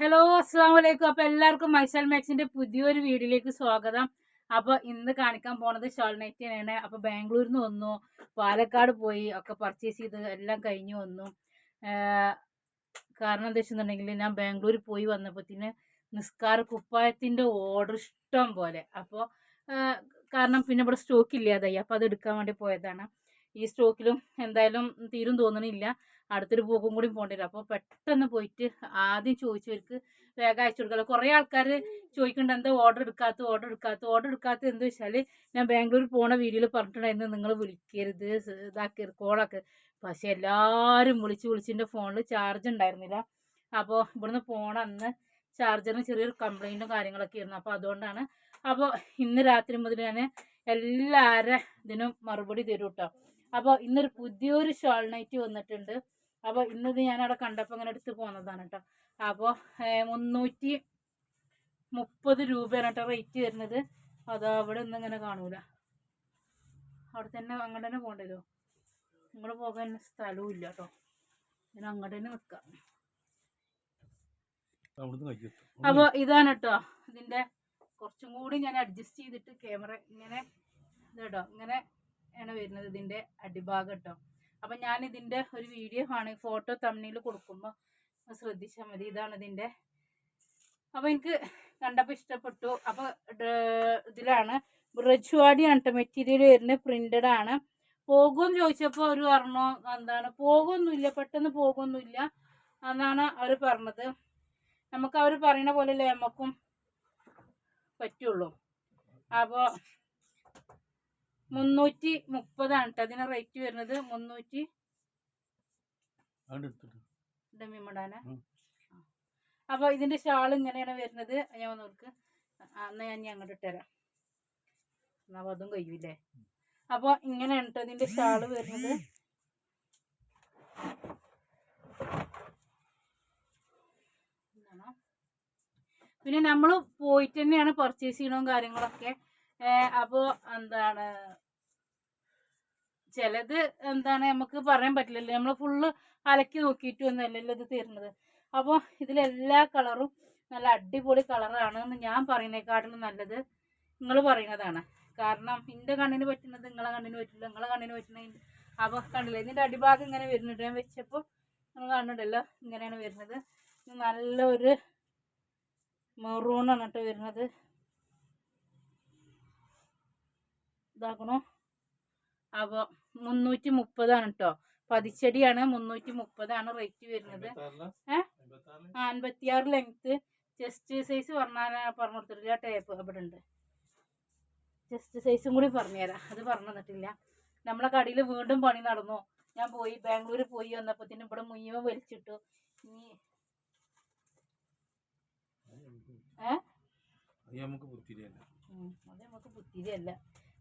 Hello അസ്സാം വലൈക്കും അപ്പോൾ എല്ലാവർക്കും മൈസൽ മാക്സിന്റെ പുതിയൊരു വീഡിയോയിലേക്ക് സ്വാഗതം. അപ്പോൾ ഇന്ന് കാണിക്കാൻ പോണത് ഷോൾ നൈറ്റ് തന്നെയാണ് അപ്പോൾ ബാംഗ്ലൂരിൽ നിന്ന് വന്നു പാലക്കാട് പോയി ഒക്കെ പർച്ചേസ് ചെയ്ത് എല്ലാം കഴിഞ്ഞു വന്നു. കാരണം എന്താ ഞാൻ ബാംഗ്ലൂർ പോയി വന്നപ്പോഴത്തേന് നിസ്കാർ കുപ്പായത്തിന്റെ ഓർഡർ ഇഷ്ടം പോലെ. അപ്പോൾ കാരണം പിന്നെ ഇവിടെ സ്റ്റോക്ക് ഇല്ലാതായി. അപ്പോൾ അത് എടുക്കാൻ വേണ്ടി പോയതാണ്. ഈ സ്റ്റോക്കിലും എന്തായാലും തീരും തോന്നണില്ല. അടുത്തൊരു പോക്കും കൂടി പോകേണ്ടി വരും. അപ്പോൾ പെട്ടെന്ന് പോയിട്ട് ആദ്യം ചോദിച്ചവർക്ക് വേഗം അയച്ചു കൊടുക്കുക കുറേ ആൾക്കാർ ചോദിക്കുന്നുണ്ട് എന്താ ഓർഡർ എടുക്കാത്ത ഓർഡർ എടുക്കാത്ത ഓർഡർ എടുക്കാത്ത എന്താ വെച്ചാൽ ഞാൻ ബാംഗ്ലൂർ പോണ വീഡിയോയിൽ പറഞ്ഞിട്ടുണ്ടായിരുന്നു നിങ്ങൾ വിളിക്കരുത് ഇതാക്കരുത് കോളാക്കരുത് പക്ഷെ എല്ലാവരും വിളിച്ച് വിളിച്ചിന്റെ ഫോണിൽ ചാർജ് ഉണ്ടായിരുന്നില്ല. അപ്പോൾ ഇവിടുന്ന് പോണ അന്ന് ചാർജറിന് ചെറിയൊരു കംപ്ലൈന്റും കാര്യങ്ങളൊക്കെ ആയിരുന്നു. അപ്പോൾ അതുകൊണ്ടാണ് അപ്പോൾ ഇന്ന് രാത്രി മുതൽ ഞാൻ എല്ലാവരുടെ ഇതിനും മറുപടി തരും കേട്ടോ അപ്പോൾ ഇന്നൊരു പുതിയൊരു ഷോൾ നൈറ്റ് വന്നിട്ടുണ്ട്. അപ്പോൾ ഇന്നത് ഞാൻ അവിടെ കണ്ടപ്പോൾ അങ്ങനെ എടുത്ത് പോന്നതാണ് കേട്ടോ അപ്പോൾ മുന്നൂറ്റി മുപ്പത് രൂപയാണ് കേട്ടോ റേറ്റ് വരുന്നത്. അതോ അവിടെ ഒന്നും ഇങ്ങനെ കാണൂല. അവിടെ തന്നെ അങ്ങോട്ട് തന്നെ പോകേണ്ടി വരുമോ ഇങ്ങോട്ട് പോകാൻ സ്ഥലവും ഇല്ല കേട്ടോ ഞാൻ അങ്ങോട്ട് തന്നെ നിൽക്കാം അപ്പോൾ ഇതാണ് കേട്ടോ ഇതിന്റെ കുറച്ചും കൂടി ഞാൻ അഡ്ജസ്റ്റ് ചെയ്തിട്ട് ക്യാമറ ഇങ്ങനെ ഇതേട്ടോ ഇങ്ങനെ ആണ് വരുന്നത് ഇതിന്റെ അടിഭാഗം കേട്ടോ അപ്പം ഞാൻ ഇതിന്റെ ഒരു വീഡിയോ ആണ് ഫോട്ടോ തമ്മിൽ കൊടുക്കുമ്പോൾ ശ്രദ്ധിച്ചാൽ മതി. ഇതാണ് ഇതിന്റെ അപ്പോൾ എനിക്ക് കണ്ടപ്പോൾ ഇഷ്ടപ്പെട്ടു. അപ്പോൾ ഇതിലാണ് ബ്രജുവാടിയാണ് കേട്ടോ മെറ്റീരിയൽ വരുന്നത് പ്രിന്റഡ് ആണ്. പോകുമെന്ന് ചോദിച്ചപ്പോൾ അവർ പറഞ്ഞു എന്താണ്? പോകുമൊന്നുമില്ല പെട്ടെന്ന് പോകുമൊന്നുമില്ല എന്നാണ് അവർ പറഞ്ഞത്. നമുക്ക് അവർ പറയുന്ന പോലെ നമുക്കും പറ്റുള്ളൂ. അപ്പോൾ മുന്നൂറ്റി മുപ്പതാണ് കേട്ടോ അതിന് റേറ്റ് വരുന്നത് മുന്നൂറ്റി അപ്പൊ ഇതിന്റെ ഷാൾ ഇങ്ങനെയാണ് വരുന്നത്. ഞാൻ നോക്ക്. എന്നാ ഞാൻ അങ്ങോട്ട് ഇട്ടുതരാം. എന്നാ അതും കഴിയൂലേ അപ്പൊ ഇങ്ങനെയാണ് കേട്ടോ ഇതിന്റെ ഷാൾ വരുന്നത്. പിന്നെ നമ്മൾ പോയിട്ട് തന്നെയാണ് പർച്ചേസ് ചെയ്യണോ കാര്യങ്ങളൊക്കെ. അപ്പോൾ എന്താണ്? ചിലത് എന്താണ് നമുക്ക് പറയാൻ പറ്റില്ലല്ലോ. നമ്മൾ ഫുള്ള് അലക്കി നോക്കിയിട്ട് ഒന്നല്ലല്ലോ ഇത് തീരുന്നത്. അപ്പോൾ ഇതിലെല്ലാ കളറും നല്ല അടിപൊളി കളറാണ് എന്ന് ഞാൻ പറയുന്നേക്കാട്ടിലും നല്ലത് നിങ്ങൾ പറയുന്നതാണ്. കാരണം എന്റെ കണ്ണിന് പറ്റുന്നത് നിങ്ങളെ കണ്ണിന് പറ്റില്ല നിങ്ങളെ കണ്ണിന് പറ്റുന്നത് അപ്പോൾ കണ്ടില്ലേ ഇതിന്റെ അടിഭാഗം ഇങ്ങനെ വരുന്നുണ്ട്. ഞാൻ വെച്ചപ്പോൾ നിങ്ങൾ കണ്ടിട്ടല്ലോ ഇങ്ങനെയാണ് വരുന്നത്. നല്ലൊരു മെറൂണാണ് കേട്ടോ വരുന്നത്. ഇതാക്കണോ. അപ്പോൾ മുന്നൂറ്റി മുപ്പതാണ് കേട്ടോ പതിച്ചടിയാണ് മുന്നൂറ്റി മുപ്പതാണ് റേറ്റ് വരുന്നത് അൻപത്തിയാറ് ലെങ്ത്ത് ചെസ്റ്റ് സൈസ് പറഞ്ഞാൽ പറഞ്ഞു കൊടുത്തിട്ടില്ല ടേപ്പ് അവിടെ ഉണ്ട്. ചെസ്റ്റ് സൈസും കൂടി പറഞ്ഞുതരാം. അത് പറഞ്ഞു തന്നിട്ടില്ല. നമ്മളെ കടയിൽ വീണ്ടും പണി നടന്നു. ഞാൻ പോയി ബാംഗ്ലൂർ പോയി വന്നപ്പോത്തിന് ഇവിടെ മുയ്യവ വലിച്ചിട്ടു. ഇനി ഏ? അത് നമുക്ക് ബുദ്ധിരിയല്ല ഉം, അത് നമുക്ക് ബുദ്ധിയിലല്ല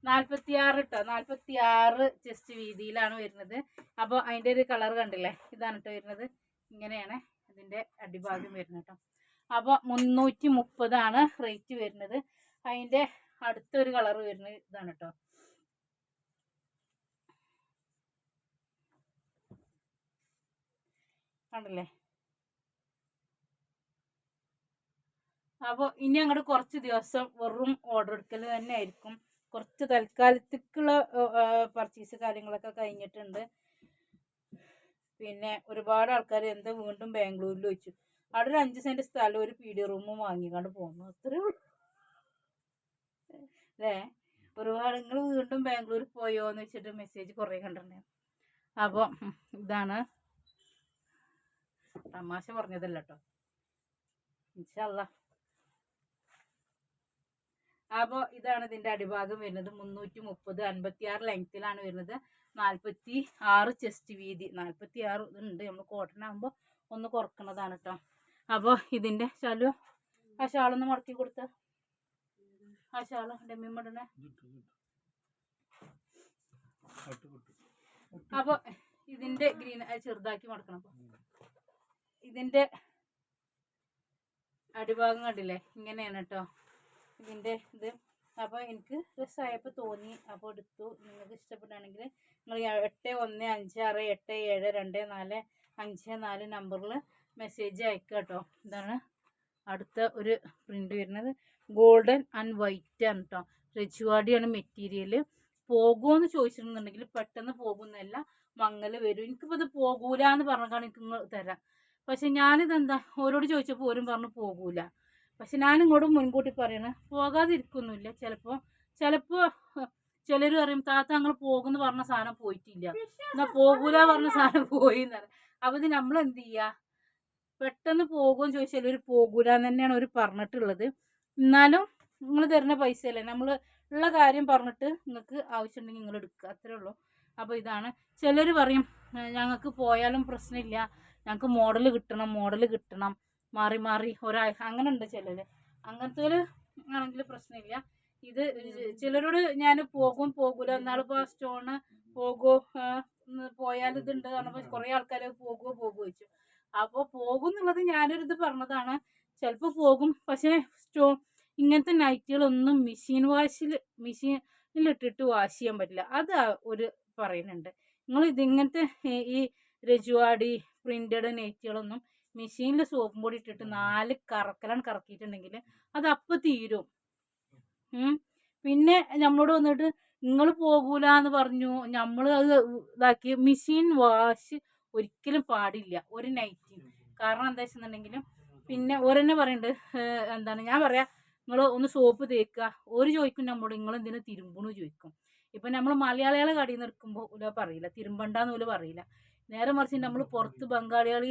നാൽപ്പത്തി ആറ് കേട്ടോ നാൽപ്പത്തി ആറ് ചെസ്റ്റ് വീതിയിലാണ് വരുന്നത്. അപ്പോൾ അതിന്റെ ഒരു കളർ കണ്ടില്ലേ? ഇതാണ് കേട്ടോ വരുന്നത്. ഇങ്ങനെയാണ് അതിന്റെ അടിഭാഗം വരുന്നത് കേട്ടോ അപ്പോൾ മുന്നൂറ്റി മുപ്പതാണ് റേറ്റ് വരുന്നത്. അതിന്റെ അടുത്തൊരു കളർ വരുന്നത് ഇതാണ് കേട്ടോ കണ്ടില്ലേ? അപ്പോൾ ഇനി അങ്ങോട്ട് കുറച്ച് ദിവസം വെറും ഓർഡർ എടുക്കൽ തന്നെ ആയിരിക്കും. കുറച്ച് തൽക്കാലത്തേക്കുള്ള പർച്ചേസ് കാര്യങ്ങളൊക്കെ കഴിഞ്ഞിട്ടുണ്ട്. പിന്നെ ഒരുപാട് ആൾക്കാർ എന്താ വീണ്ടും ബാംഗ്ലൂരിൽ വെച്ചു. അവിടെ ഒരു അഞ്ച് സെന്റ് സ്ഥലം ഒരു പി ഡി റൂമും വാങ്ങിക്കാണ്ട് പോകുന്നു അത്രേ അല്ലേ? ഒരുപാട് നിങ്ങൾ വീണ്ടും ബാംഗ്ലൂർ പോയോ എന്ന് വെച്ചിട്ട് മെസ്സേജ് കുറേ കണ്ടിട്ടുണ്ടായിരുന്നു. അപ്പോൾ ഇതാണ് തമാശ പറഞ്ഞതല്ല കേട്ടോ ഇൻഷല്ല അപ്പോൾ ഇതാണ് ഇതിന്റെ അടിഭാഗം വരുന്നത്. മുന്നൂറ്റി മുപ്പത് അൻപത്തി ആറ് ലെങ്ത്തിലാണ് വരുന്നത്. നാൽപ്പത്തി ആറ് ചെസ്റ്റ് വീതി. നാൽപ്പത്തി ആറ് ഇതുണ്ട്. നമ്മൾ കോട്ടൺ ആകുമ്പോൾ ഒന്ന് കുറക്കണതാണ് കേട്ടോ അപ്പോൾ ഇതിന്റെ ചാലു ആ ഷാളൊന്ന് മടക്കി കൊടുത്ത. ആ ഷാൾ ഡെമ്മി മടണേ അപ്പോൾ ഇതിന്റെ ഗ്രീൻ ചെറുതാക്കി മടക്കണം ഇതിന്റെ അടിഭാഗം കണ്ടില്ലേ? ഇങ്ങനെയാണ് കേട്ടോ ഇതിന്റെ ഇത്. അപ്പോൾ എനിക്ക് രസമായപ്പോൾ തോന്നി. അപ്പോൾ എടുത്തു. നിങ്ങൾക്ക് ഇഷ്ടപ്പെടുകയാണെങ്കിൽ നിങ്ങൾ എട്ട് ഒന്ന് അഞ്ച് ആറ് എട്ട് ഏഴ് രണ്ട് നാല് അഞ്ച് നാല് നമ്പറിൽ മെസ്സേജ് അയക്കുക കേട്ടോ. ഇതാണ് അടുത്ത ഒരു പ്രിന്റ് വരുന്നത്. ഗോൾഡൻ ആൻഡ് വൈറ്റ് ആണ് കേട്ടോ. രജുവാടിയാണ് മെറ്റീരിയൽ. പോകുമെന്ന് ചോദിച്ചിട്ടുണ്ടെങ്കിൽ പെട്ടെന്ന് പോകുന്നതല്ല. മങ്ങൽ വരും. എനിക്കിപ്പോൾ ഇത് പോകൂല എന്ന് പറഞ്ഞാൽ എനിക്ക് തരാം. പക്ഷെ ഞാനിതെന്താ? ഓരോട് ചോദിച്ചപ്പോൾ ഓരും പറഞ്ഞു പോകൂല. പക്ഷെ ഞാൻ ഇങ്ങോട്ട് മുൻകൂട്ടി പറയണേ പോകാതിരിക്കൊന്നുമില്ല. ചിലപ്പോൾ ചിലപ്പോൾ ചിലർ പറയും താത്ത ഞങ്ങൾ പോകുമെന്ന് പറഞ്ഞ സാധനം പോയിട്ടില്ല. എന്നാ പോകൂല പറഞ്ഞ സാധനം പോയി എന്ന് പറയാം. അപ്പം ഇത് നമ്മൾ എന്ത് ചെയ്യാ? പെട്ടെന്ന് പോകുമെന്ന് ചോദിച്ചാൽ ഒരു പോകൂല എന്ന് തന്നെയാണ് അവർ പറഞ്ഞിട്ടുള്ളത്. എന്നാലും നിങ്ങൾ തരുന്ന പൈസ അല്ലേ നമ്മൾ ഉള്ള കാര്യം പറഞ്ഞിട്ട് നിങ്ങൾക്ക് ആവശ്യമുണ്ടെങ്കിൽ നിങ്ങൾ എടുക്കുക. അത്രേ ഉള്ളൂ. അപ്പോൾ ഇതാണ്. ചിലർ പറയും ഞങ്ങൾക്ക് പോയാലും പ്രശ്നമില്ല. ഞങ്ങൾക്ക് മോഡൽ കിട്ടണം മോഡൽ കിട്ടണം. മാറി മാറി ഒരാ അങ്ങനെ ഉണ്ട് ചിലർ അങ്ങനത്തെ ആണെങ്കിൽ പ്രശ്നമില്ല. ഇത് ചിലരോട് ഞാൻ പോകും പോകൂല. എന്നാളിപ്പോൾ സ്റ്റോണ് പോകോ പോയാൽ ഇതുണ്ട് പറഞ്ഞപ്പോൾ കുറേ ആൾക്കാർ പോകുമോ പോകുമോ ചോദിച്ചു. അപ്പോൾ പോകും എന്നുള്ളത് ഞാനൊരു ഇത് പറഞ്ഞതാണ്. ചിലപ്പോൾ പോകും. പക്ഷേ സ്റ്റോ ഇങ്ങനത്തെ നൈറ്റുകളൊന്നും മെഷീൻ വാഷിൽ മെഷീനിലിട്ടിട്ട് വാഷ് ചെയ്യാൻ പറ്റില്ല. അത് ഒരു പറയുന്നുണ്ട്. നിങ്ങൾ ഇതിങ്ങനത്തെ ഈ രജുവാടി പ്രിന്റഡ് നൈറ്റുകളൊന്നും മെഷീനിൽ സോപ്പും പൊടി ഇട്ടിട്ട് നാല് കറക്കലാണ് കറക്കിയിട്ടുണ്ടെങ്കിൽ അത് അപ്പം തീരും. പിന്നെ നമ്മളോട് വന്നിട്ട് നിങ്ങൾ പോകൂല എന്ന് പറഞ്ഞു. നമ്മൾ അത് ഇതാക്കി മെഷീൻ വാഷ് ഒരിക്കലും പാടില്ല. ഒരു നൈറ്റിന് കാരണം എന്താ വെച്ചിട്ടുണ്ടെങ്കിലും പിന്നെ ഓരെന്നെ പറയുന്നുണ്ട് എന്താണ്? ഞാൻ പറയാ നിങ്ങൾ ഒന്ന് സോപ്പ് തേക്കുക. ഒരു ചോദിക്കും നമ്മളോട് നിങ്ങൾ എന്തിനു തിരുമ്പണു ചോദിക്കും ഇപ്പം നമ്മൾ മലയാളികളെ കടി നിന്ന് എടുക്കുമ്പോൾ ഓല പറയില്ല. തിരുമ്പണ്ടാന്ന് പോലും പറയില്ല. നേരെ മറിച്ച് നമ്മൾ പുറത്ത് ബംഗാളികൾ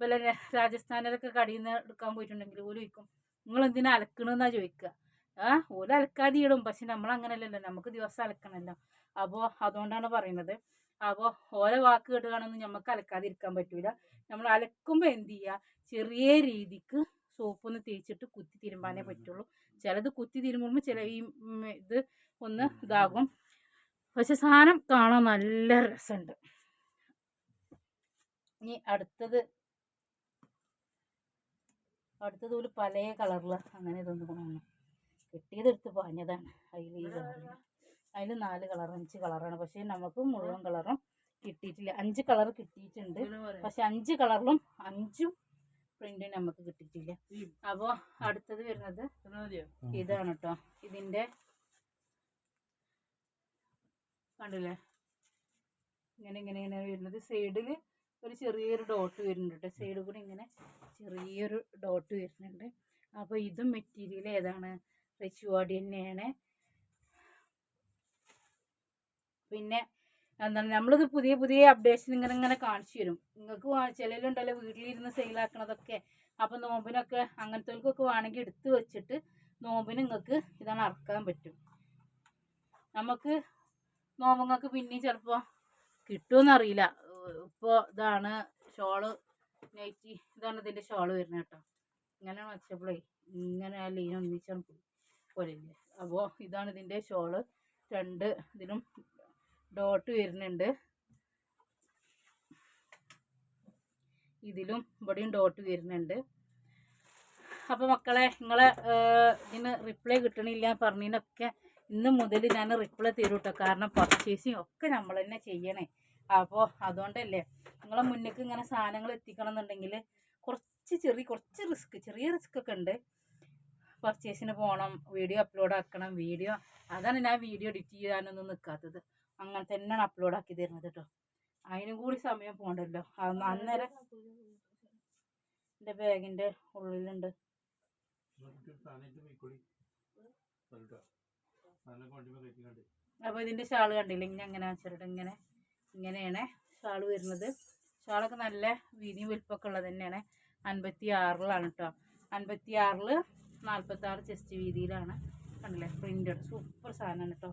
വല്ല രാജസ്ഥാനിലൊക്കെ കടിയിൽ നിന്ന് എടുക്കാൻ പോയിട്ടുണ്ടെങ്കിൽ ഓൽ ചോദിക്കും നിങ്ങൾ എന്തിനാ അലക്കണമെന്നാ ചോദിക്കുക ആ ഓൽ അലക്കാതെ ഇടും. പക്ഷെ നമ്മൾ അങ്ങനെയല്ലല്ലോ നമുക്ക് ദിവസം അലക്കണമല്ലോ അപ്പോൾ അതുകൊണ്ടാണ് പറയുന്നത്. അപ്പോൾ ഓരോ വാക്ക് കേട്ടുകയാണെന്ന് നമുക്ക് അലക്കാതിരിക്കാൻ പറ്റൂല. നമ്മൾ അലക്കുമ്പോൾ എന്ത് ചെയ്യുക ചെറിയ രീതിക്ക് സോപ്പൊന്ന് തേച്ചിട്ട് കുത്തി തിരുമ്പാനേ പറ്റുള്ളൂ. ചിലത് കുത്തി തിരുമ്പുമ്പോൾ ചില ഈ ഇത് ഒന്ന് ഇതാകും. പക്ഷെ സാധനം കാണാൻ നല്ല രസമുണ്ട്. ഇനി അടുത്തത്. അടുത്തത് ഒരു പല കളറിൽ അങ്ങനെ ഇതൊന്നും കാണുന്നു കിട്ടിയതെടുത്ത് പാഞ്ഞതാണ്. അതിൽ ഈ കളറിൽ അതിൽ നാല് കളർ അഞ്ച് കളറാണ്. പക്ഷേ നമുക്ക് മുഴുവൻ കളറും കിട്ടിയിട്ടില്ല. അഞ്ച് കളർ കിട്ടിയിട്ടുണ്ട്. പക്ഷെ അഞ്ച് കളറിലും അഞ്ചും പ്രിന്റ് നമുക്ക് കിട്ടിയിട്ടില്ല. അപ്പോൾ അടുത്തത് വരുന്നത് ഇതാണ് കേട്ടോ ഇതിന്റെ കണ്ടില്ലേ? ഇങ്ങനെ ഇങ്ങനെ ഇങ്ങനെ വരുന്നത്. സൈഡിൽ ഒരു ചെറിയൊരു ഡോട്ട് വരുന്നുണ്ട് സൈഡിൽ കൂടി ഇങ്ങനെ ചെറിയൊരു ഡോട്ട് വരുന്നുണ്ട്. അപ്പോൾ ഇതും മെറ്റീരിയൽ ഏതാണ്? റിച്ചുവാടി തന്നെയാണ്. പിന്നെ എന്താണ്? നമ്മളിത് പുതിയ പുതിയ അപ്ഡേഷൻ ഇങ്ങനെ ഇങ്ങനെ കാണിച്ചു തരും. നിങ്ങൾക്ക് ചിലരുണ്ടല്ലോ വീട്ടിലിരുന്ന് സെയിലാക്കണതൊക്കെ അപ്പോൾ നോമ്പിനൊക്കെ അങ്ങനത്തേക്കൊക്കെ വേണമെങ്കിൽ എടുത്ത് വെച്ചിട്ട് നോമ്പിന് നിങ്ങൾക്ക് ഇതാണ് അറക്കാൻ പറ്റും. നമുക്ക് നോമ്പങ്ങൾക്ക് പിന്നെയും ചിലപ്പോൾ കിട്ടുമെന്നറിയില്ല ഇപ്പോൾ ഇതാണ് ഷോൾ നൈറ്റി ഇതാണ് ഇതിന്റെ ഷോൾ വരുന്നത് കേട്ടോ. ഇങ്ങനെ വെച്ചപ്പോഴേ ഇങ്ങനെ ആ ലീൻ ഒന്നിച്ചാണ് പോലെ അപ്പോൾ ഇതാണ് ഇതിന്റെ ഷോൾ. രണ്ട് ഇതിനും ഡോട്ട് വരുന്നുണ്ട്. ഇതിലും ഇവിടെയും ഡോട്ട് വരുന്നുണ്ട്. അപ്പോൾ മക്കളെ നിങ്ങളെ ഇതിന് റിപ്ലൈ കിട്ടണില്ല പറഞ്ഞതിനൊക്കെ ഇന്ന് മുതൽ ഞാൻ റിപ്ലൈ തരും കേട്ടോ കാരണം പർച്ചേസിങ് ഒക്കെ നമ്മൾ തന്നെ ചെയ്യണേ. അപ്പോൾ അതുകൊണ്ടല്ലേ നിങ്ങളെ മുന്നേക്ക് ഇങ്ങനെ സാധനങ്ങൾ എത്തിക്കണം എന്നുണ്ടെങ്കിൽ കുറച്ച് ചെറിയ കുറച്ച് റിസ്ക് ചെറിയ റിസ്ക് ഒക്കെ ഉണ്ട്. പർച്ചേസിന് പോകണം വീഡിയോ അപ്ലോഡ് ആക്കണം വീഡിയോ അതാണ് ഞാൻ വീഡിയോ എഡിറ്റ് ചെയ്യാനൊന്നും നിൽക്കാത്തത് അങ്ങനെ തന്നെയാണ് അപ്ലോഡ് ആക്കി തരുന്നത് കേട്ടോ അതിനും കൂടി സമയം പോകണ്ടല്ലോ അന്ന് അന്നേരം എന്റെ ബാഗിന്റെ ഉള്ളിലുണ്ട്. അപ്പോൾ ഇതിന്റെ ഷാൾ കണ്ടില്ല? ഇങ്ങനെ അങ്ങനെ വെച്ചിട്ട് ഇങ്ങനെ ഇങ്ങനെയാണ് ഷാൾ വരുന്നത്. ഷാളൊക്കെ നല്ല വീതിയും വലിപ്പമൊക്കെ ഉള്ളത് തന്നെയാണ്. അൻപത്തി ആറിലാണ് കേട്ടോ അൻപത്തി ആറിൽ നാൽപ്പത്തി ആറ് ചെസ്റ്റ് വീതിയിലാണ്. കണ്ടില്ലേ? പ്രിന്റഡ് സൂപ്പർ സാധനമാണ് കേട്ടോ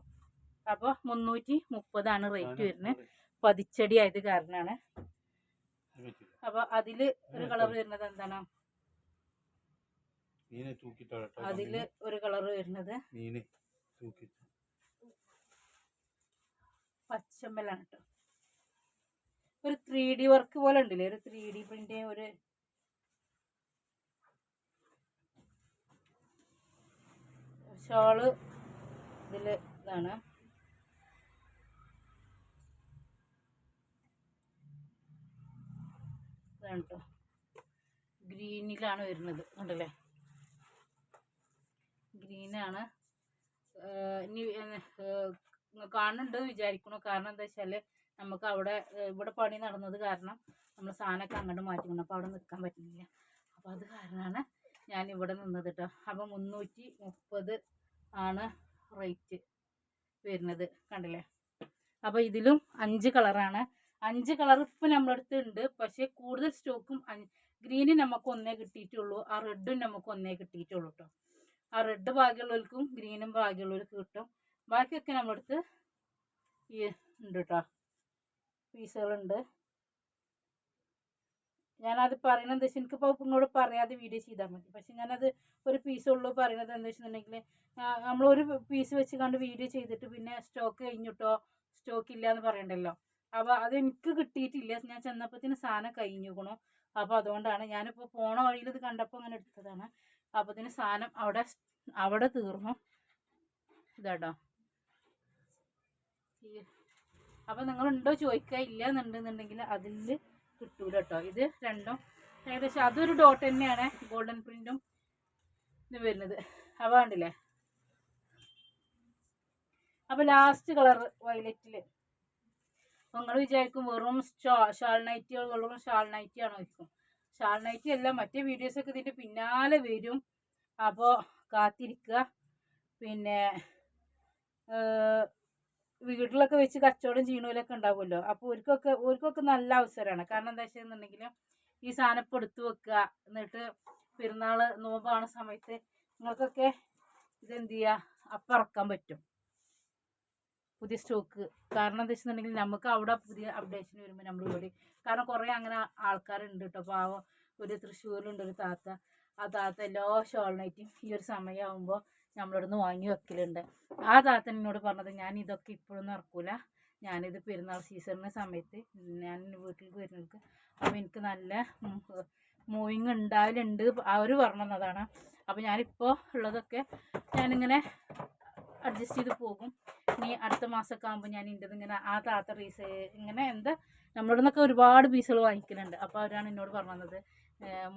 അപ്പോൾ മുന്നൂറ്റി മുപ്പതാണ് റേറ്റ് വരുന്നത്. പതിച്ചടി ആയത് കാരണമാണ്. അപ്പോൾ അതിൽ ഒരു കളർ വരുന്നത് എന്താണ്? അതിൽ അതിൽ ഒരു കളർ വരുന്നത്. മീനെ തൂക്കിട്ട് പച്ചമ്പലാണ് കേട്ടോ ഒരു ത്രീ ഡി വർക്ക് പോലെ ഉണ്ടല്ലേ? ഒരു ത്രീ ഡി പ്രിന്റ് ഒരു ഷോൾ ഇതിൽ ഇതാണ്. ഇതാണ് ഗ്രീനിലാണ് വരുന്നത് ഉണ്ടല്ലേ ഗ്രീനാണ് കാണുന്നുണ്ട് വിചാരിക്കണു. കാരണം എന്താ വെച്ചാൽ നമുക്ക് അവിടെ ഇവിടെ പണി നടന്നത് കാരണം നമ്മൾ സാധനമൊക്കെ അങ്ങോട്ട് മാറ്റിക്കണം അപ്പോൾ അവിടെ നിൽക്കാൻ പറ്റുന്നില്ല. അപ്പോൾ അത് കാരണമാണ് ഞാൻ ഇവിടെ നിന്നത് കേട്ടോ അപ്പോൾ മുന്നൂറ്റി മുപ്പത് ആണ് റേറ്റ് വരുന്നത്. കണ്ടില്ലേ? അപ്പോൾ ഇതിലും അഞ്ച് കളറാണ്. അഞ്ച് കളർ ഇപ്പം നമ്മളടുത്ത് ഉണ്ട്. പക്ഷേ കൂടുതൽ സ്റ്റോക്കും ഗ്രീന് നമുക്ക് ഒന്നേ കിട്ടിയിട്ടുള്ളൂ. ആ റെഡും നമുക്ക് ഒന്നേ കിട്ടിയിട്ടുള്ളൂ കേട്ടോ ആ റെഡ് ഭാഗ്യമുള്ളവർക്കും ഗ്രീനും ഭാഗ്യമുള്ളവർക്കും കിട്ടും. ബാക്കിയൊക്കെ നമ്മളെടുത്ത് ഈ ഉണ്ട് കേട്ടോ പീസുകളുണ്ട്. ഞാനത് പറയണത് എന്താ വെച്ചാൽ എനിക്കിപ്പോൾ ഇങ്ങോട്ട് പറയാതെ വീഡിയോ ചെയ്താൽ മതി. പക്ഷെ ഞാനത് ഒരു പീസുള്ളൂ പറയണത് എന്താ വെച്ചിട്ടുണ്ടെങ്കിൽ നമ്മളൊരു പീസ് വെച്ച് കണ്ട് വീഡിയോ ചെയ്തിട്ട് പിന്നെ സ്റ്റോക്ക് കഴിഞ്ഞിട്ടോ സ്റ്റോക്ക് ഇല്ല എന്ന് പറയണ്ടല്ലോ. അപ്പോൾ അത് എനിക്ക് കിട്ടിയിട്ടില്ല. ഞാൻ ചെന്നപ്പോഴത്തേന് സാധനം കഴിഞ്ഞുക്കണു. അപ്പോൾ അതുകൊണ്ടാണ് ഞാനിപ്പോൾ പോണ വഴിയിൽ ഇത് കണ്ടപ്പോൾ അങ്ങനെ എടുത്തതാണ്. അപ്പോഴത്തേന് സാധനം അവിടെ അവിടെ തീർന്നു. ഇതാട്ടോ. അപ്പോൾ നിങ്ങളുണ്ടോ ചോദിക്കുക. ഇല്ല എന്നുണ്ടെന്നുണ്ടെങ്കിൽ അതിൽ കിട്ടൂല കേട്ടോ ഇത് രണ്ടും ഏകദേശം അതൊരു ഡോട്ട് തന്നെയാണ് ഗോൾഡൻ പ്രിന്റും ഇത് വരുന്നത്. അപ്പോൾ കണ്ടില്ലേ? അപ്പോൾ ലാസ്റ്റ് കളർ വയലറ്റിൽ നിങ്ങൾ വിചാരിക്കും വെറും ഷാൾ നൈറ്റികൾ വെറും ഷാൾ നൈറ്റി ആണോ ചോദിക്കും. ഷാൾ നൈറ്റി അല്ല മറ്റേ വീഡിയോസൊക്കെ ഇതിന്റെ പിന്നാലെ വരും. അപ്പോൾ കാത്തിരിക്കുക. പിന്നെ വീട്ടിലൊക്കെ വെച്ച് കച്ചവടം ചെയ്യണവരൊക്കെ ഉണ്ടാവുമല്ലോ. അപ്പോൾ ഓർക്കൊക്കെ ഓർക്കൊക്കെ നല്ല അവസരമാണ്. കാരണം എന്താ വെച്ചെന്നുണ്ടെങ്കിൽ ഈ സാധനം ഇപ്പോൾ എടുത്ത് വെക്കുക എന്നിട്ട് പെരുന്നാൾ നോമ്പാണ് സമയത്ത് നിങ്ങൾക്കൊക്കെ ഇതെന്ത് ചെയ്യുക? അപ്പം ഇറക്കാൻ പറ്റും. പുതിയ സ്റ്റോക്ക് കാരണം എന്താ വെച്ചിട്ടുണ്ടെങ്കിൽ നമുക്ക് അവിടെ പുതിയ അപ്ഡേഷൻ വരുമ്പോൾ നമ്മൾ ഇവിടെ കാരണം കുറേ അങ്ങനെ ആൾക്കാരുണ്ട് കേട്ടോ പാവം ഒരു തൃശ്ശൂരിലുണ്ട് ഒരു താത്ത. ആ താത്ത എല്ലാ ഷോളിനായിട്ടും ഈ ഒരു സമയമാകുമ്പോൾ നമ്മളിവിടുന്ന് വാങ്ങി വെക്കലുണ്ട്. ആ താത്ത എന്നോട് പറഞ്ഞത് ഞാൻ ഇതൊക്കെ ഇപ്പോഴൊന്നും ഇറക്കൂല ഞാനിത് പെരുന്നാൾ സീസണിന്റെ സമയത്ത് ഞാൻ വീട്ടിലേക്ക് വരുന്നവർക്ക് അപ്പോൾ എനിക്ക് നല്ല മൂവിങ് ഉണ്ടാവലുണ്ട്. അവർ പറഞ്ഞതാണ്. അപ്പോൾ ഞാനിപ്പോൾ ഉള്ളതൊക്കെ ഞാനിങ്ങനെ അഡ്ജസ്റ്റ് ചെയ്ത് പോകും. ഇനി അടുത്ത മാസമൊക്കെ ആകുമ്പോൾ ഞാൻ ഇന്റത് ഇങ്ങനെ ആ താത്ത റീസ് ഇങ്ങനെ എന്താ നമ്മളിവിടെ നിന്നൊക്കെ ഒരുപാട് പീസുകൾ വാങ്ങിക്കുന്നുണ്ട് അപ്പോൾ അവരാണ് എന്നോട് പറഞ്ഞത്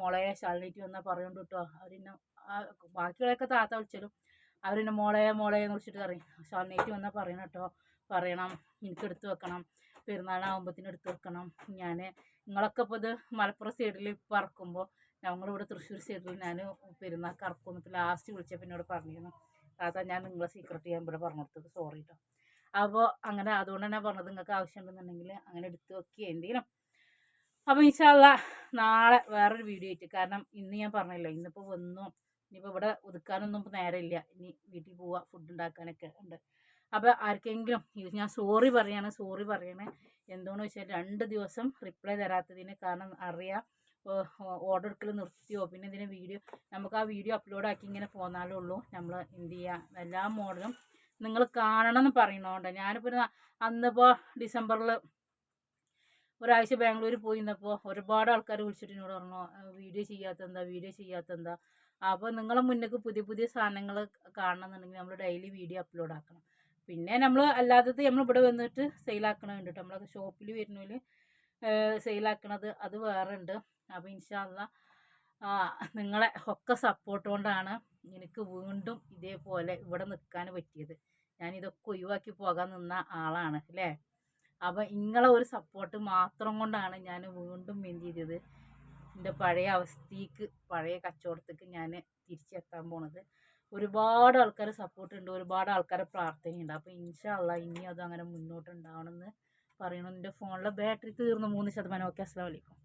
മോളെ ഷാളിനേറ്റ് വന്നാൽ പറയുന്നുണ്ട് കേട്ടോ അവരിന്നെ ബാക്കിയുള്ളതൊക്കെ താത്ത വിളിച്ചാലും അവരെന്നെ മോളെ മോളെ എന്ന് വിളിച്ചിട്ട് പറയും. ഷാളിനേറ്റ് വന്നാൽ പറയണം കേട്ടോ പറയണം. എനിക്ക് എടുത്ത് വെക്കണം. പെരുന്നാളാകുമ്പോഴത്തേനും എടുത്ത് വെക്കണം. ഞാൻ നിങ്ങളൊക്കെ ഇപ്പോൾ ഇത് മലപ്പുറം സൈഡിൽ പറക്കുമ്പോൾ ഞങ്ങളിവിടെ തൃശ്ശൂർ സൈഡിൽ ഞാൻ പെരുന്നാൾക്ക് ഇറക്കും ഇപ്പോൾ ലാസ്റ്റ് വിളിച്ചപ്പോൾ എന്നോട് പറഞ്ഞിരുന്നു. താത്ത ഞാൻ നിങ്ങളെ സീക്രട്ട് ചെയ്യാൻ ഇവിടെ പറഞ്ഞു കൊടുത്തത് സോറി കേട്ടോ അപ്പോൾ അങ്ങനെ അതുകൊണ്ട് തന്നെ പറഞ്ഞത് നിങ്ങൾക്ക് ആവശ്യമുണ്ടെന്നുണ്ടെങ്കിൽ അങ്ങനെ എടുത്ത് വെക്കുക എന്തെങ്കിലും. അപ്പോൾ ഇൻഷാല്ല നാളെ വേറൊരു വീഡിയോ ആയിട്ട്. കാരണം ഇന്ന് ഞാൻ പറഞ്ഞില്ലേ ഇന്നിപ്പോൾ വന്നു. ഇനിയിപ്പോൾ ഇവിടെ ഒതുക്കാനൊന്നും നേരമില്ല. ഇനി വീട്ടിൽ പോവുക ഫുഡ് ഉണ്ടാക്കാനൊക്കെ ഉണ്ട്. അപ്പോൾ ആർക്കെങ്കിലും ഞാൻ സോറി പറയാണ് സോറി പറയണേ. എന്തുകൊണ്ടെന്ന് വെച്ചാൽ രണ്ട് ദിവസം റിപ്ലൈ തരാത്തതിന് കാരണം അറിയാം. ഓർഡർ എടുക്കൽ നിർത്തിയോ? പിന്നെ ഇതിനെ വീഡിയോ? നമുക്ക് ആ വീഡിയോ അപ്ലോഡ് ആക്കി ഇങ്ങനെ പോന്നാലേ ഉള്ളൂ. നമ്മൾ എന്ത് ചെയ്യുക എല്ലാ മോഡലും നിങ്ങൾ കാണണം എന്ന് പറയണോണ്ട് ഞാനിപ്പോൾ അന്നിപ്പോൾ ഡിസംബറിൽ ഒരാഴ്ച ബാംഗ്ലൂർ പോയി നിന്നപ്പോൾ ഒരുപാട് ആൾക്കാർ വിളിച്ചിട്ട് എന്നോട് പറഞ്ഞു വീഡിയോ ചെയ്യാത്തെന്താ വീഡിയോ ചെയ്യാത്തെന്താ അപ്പോൾ നിങ്ങളെ മുന്നേക്ക് പുതിയ പുതിയ സാധനങ്ങൾ കാണണമെന്നുണ്ടെങ്കിൽ നമ്മൾ ഡെയിലി വീഡിയോ അപ്ലോഡ് ആക്കണം പിന്നെ നമ്മൾ അല്ലാത്തത് നമ്മൾ ഇവിടെ വന്നിട്ട് സെയിലാക്കണം വേണ്ടിയിട്ട് നമ്മളൊക്കെ ഷോപ്പിൽ വരുന്നതിൽ സെയിലാക്കണത് അത് വേറെ ഉണ്ട് അപ്പോൾ ഇൻഷാല്ല നിങ്ങളെ ഒക്കെ സപ്പോർട്ട് കൊണ്ടാണ് എനിക്ക് വീണ്ടും ഇതേപോലെ ഇവിടെ നിൽക്കാൻ പറ്റിയത്. ഞാനിതൊക്കെ ഒഴിവാക്കി പോകാൻ നിന്ന ആളാണ് അല്ലേ? അപ്പം നിങ്ങളെ ഒരു സപ്പോർട്ട് മാത്രം കൊണ്ടാണ് ഞാൻ വീണ്ടും എന്ത് ചെയ്തത്? എന്റെ പഴയ അവസ്ഥയ്ക്ക് പഴയ കച്ചവടത്തേക്ക് ഞാൻ തിരിച്ചെത്താൻ പോണത്. ഒരുപാട് ആൾക്കാർ സപ്പോർട്ട് ഉണ്ട് ഒരുപാട് ആൾക്കാരെ പ്രാർത്ഥനയുണ്ട്. അപ്പോൾ ഇൻഷാല്ല ഇനി അത് അങ്ങനെ മുന്നോട്ട് ഉണ്ടാവണമെന്ന് പറയണം. എന്റെ ഫോണിലെ ബാറ്ററി തീർന്നു മൂന്ന് ശതമാനം. ഓക്കെ അസ്സാം വലൈക്കും